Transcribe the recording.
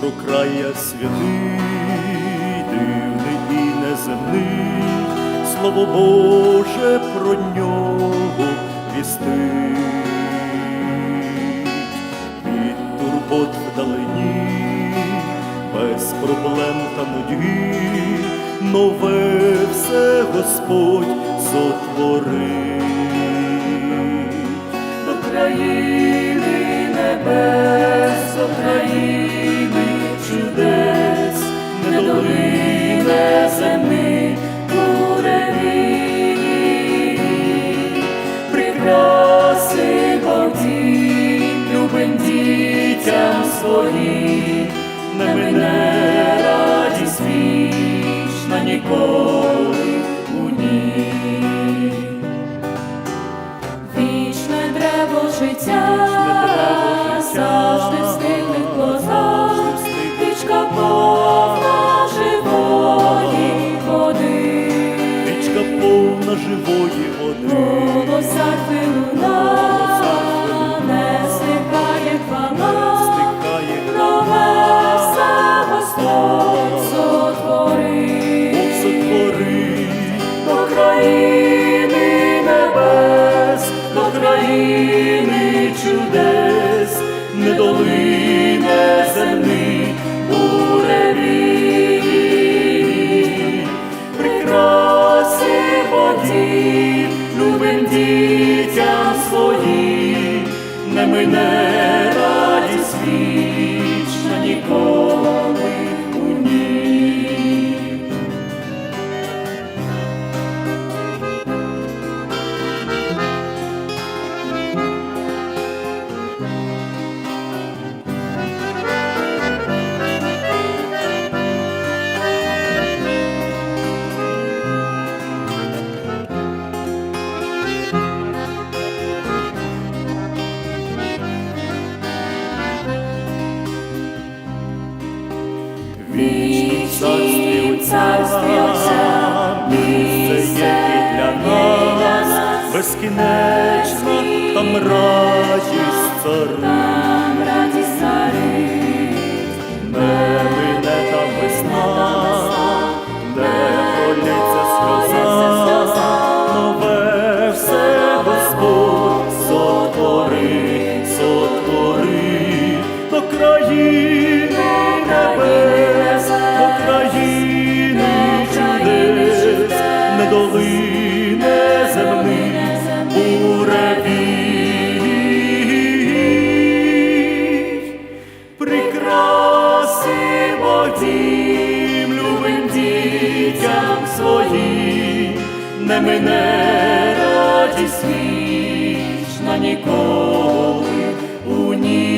про края святий, дивний і неземний, слово Боже про нього вістить. Від турбот вдалині, без проблем та нудьги, нове все Господь сотворив. До країни небес, до Прикраси ти, любим дітям своїм, повна живої води, голоса хвилина, не стихає хвала, стикає нове все Господь сотворив. Бог сотворив. До країни небес, до країни Богів, любим дітям своїм, не мине радість вічна царить. там радість царить. Отім любим дітям своїм, не мене радість вічна ніколи у ній.